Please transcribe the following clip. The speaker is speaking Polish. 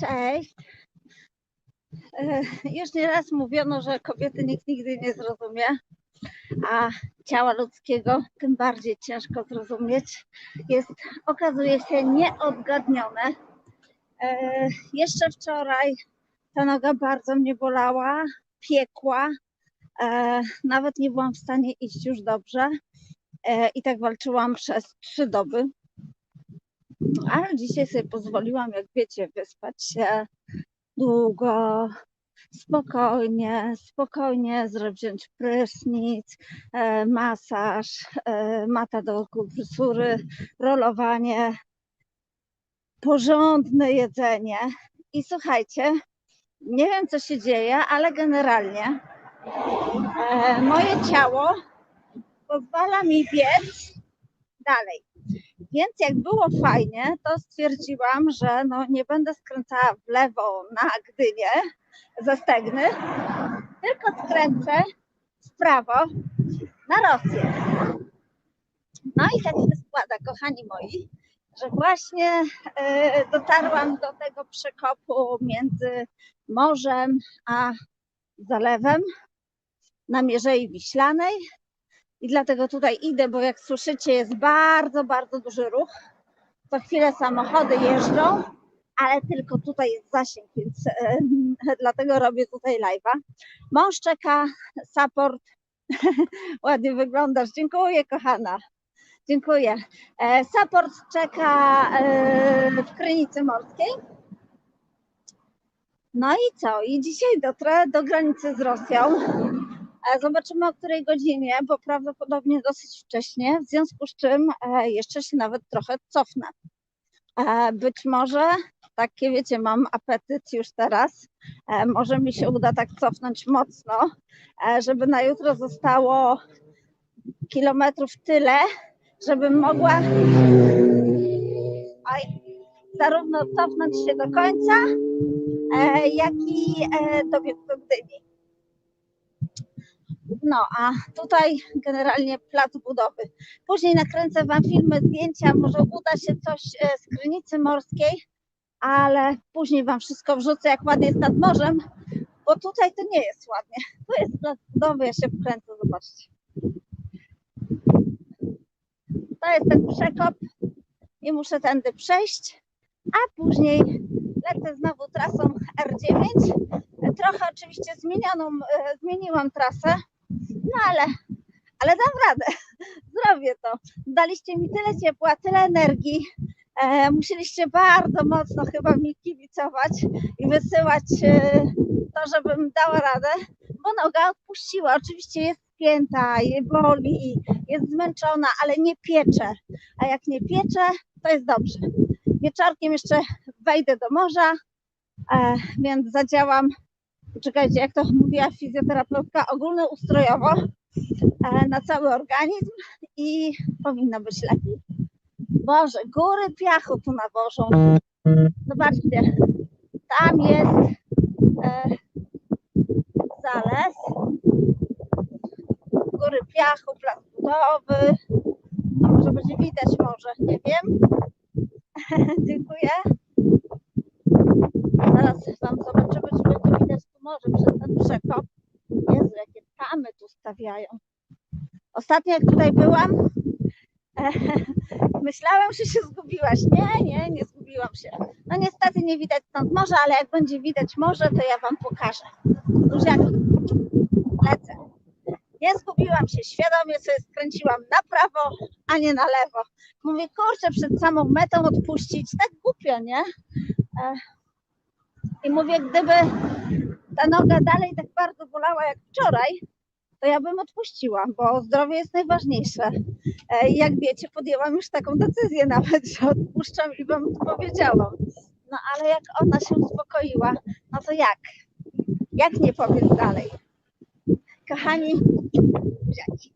Cześć. E, Już nieraz mówiono, że kobiety nikt nigdy nie zrozumie, a ciała ludzkiego tym bardziej ciężko zrozumieć. Jest, okazuje się, nieodgadnione. E, Jeszcze wczoraj ta noga bardzo mnie bolała, piekła. E, Nawet nie byłam w stanie iść już dobrze. I tak walczyłam przez trzy doby. Ale dzisiaj sobie pozwoliłam, jak wiecie, wyspać się długo, spokojnie, spokojnie wziąć prysznic, e, masaż, e, mata do kupresury, rolowanie, porządne jedzenie. I słuchajcie, nie wiem co się dzieje, ale generalnie e, moje ciało pozwala mi biec dalej. Więc jak było fajnie, to stwierdziłam, że no nie będę skręcała w lewo na Gdynię ze Stegny, tylko skręcę w prawo na Rosję. No i tak się składa, kochani moi, że właśnie e, dotarłam do tego przekopu między morzem a zalewem na Mierzei Wiślanej. I dlatego tutaj idę, bo jak słyszycie, jest bardzo, bardzo duży ruch. Co chwilę samochody jeżdżą, ale tylko tutaj jest zasięg, więc e, dlatego robię tutaj live'a. Mąż czeka, support. Ładnie wyglądasz. Dziękuję, kochana. Dziękuję. E, support czeka e, w Krynicy Morskiej. No i co? I dzisiaj dotrę do granicy z Rosją. E, Zobaczymy o której godzinie, bo prawdopodobnie dosyć wcześnie, w związku z czym e, jeszcze się nawet trochę cofnę. E, Być może, takie wiecie, mam apetyt już teraz, może mi się uda tak cofnąć mocno, żeby na jutro zostało kilometrów tyle, żebym mogła oj, zarówno cofnąć się do końca, jak i dobiec do Gdyni. No, a tutaj generalnie plac budowy. Później nakręcę Wam filmy, zdjęcia, może uda się coś e, z Krynicy Morskiej, ale później Wam wszystko wrzucę, jak ładnie jest nad morzem, bo tutaj to nie jest ładnie. Tu jest plac budowy, ja się wkręcę, zobaczcie. To jest ten przekop i muszę tędy przejść, a później lecę znowu trasą R9. Trochę oczywiście zmienioną, e, zmieniłam trasę, no ale, ale dam radę, zrobię to. Daliście mi tyle ciepła, tyle energii. E, musieliście bardzo mocno chyba mi kibicować i wysyłać e, to, żebym dała radę, bo noga odpuściła. Oczywiście jest spięta, jej boli, jest zmęczona, ale nie piecze. A jak nie piecze, to jest dobrze. Wieczorkiem jeszcze wejdę do morza, e, więc zadziałam czekajcie, jak to mówiła fizjoterapeutka, ogólnoustrojowo e, na cały organizm i powinno być lepiej. Boże, góry piachu tu nawożą. Zobaczcie, tam jest e, zalew, góry piachu, plac budowy. A może będzie widać może, nie wiem. Dziękuję. Zaraz Wam zobaczymy, czy będzie może przez ten przekop. Jezu, jakie tamy tu stawiają. Ostatnio jak tutaj byłam, myślałam, że się zgubiłaś. Nie, nie, nie zgubiłam się. No niestety nie widać stąd morza, ale jak będzie widać morze, to ja Wam pokażę. Już jak lecę. Nie zgubiłam się, świadomie sobie skręciłam na prawo, a nie na lewo. Mówię, kurczę, przed samą metą odpuścić, tak głupio, nie? E, i mówię, gdyby ta noga dalej tak bardzo bolała jak wczoraj, to ja bym odpuściła, bo zdrowie jest najważniejsze. E, jak wiecie, podjęłam już taką decyzję nawet, że odpuszczam i wam powiedziałam. No ale jak ona się uspokoiła, no to jak? Jak nie powiem dalej? Kochani, buziaki.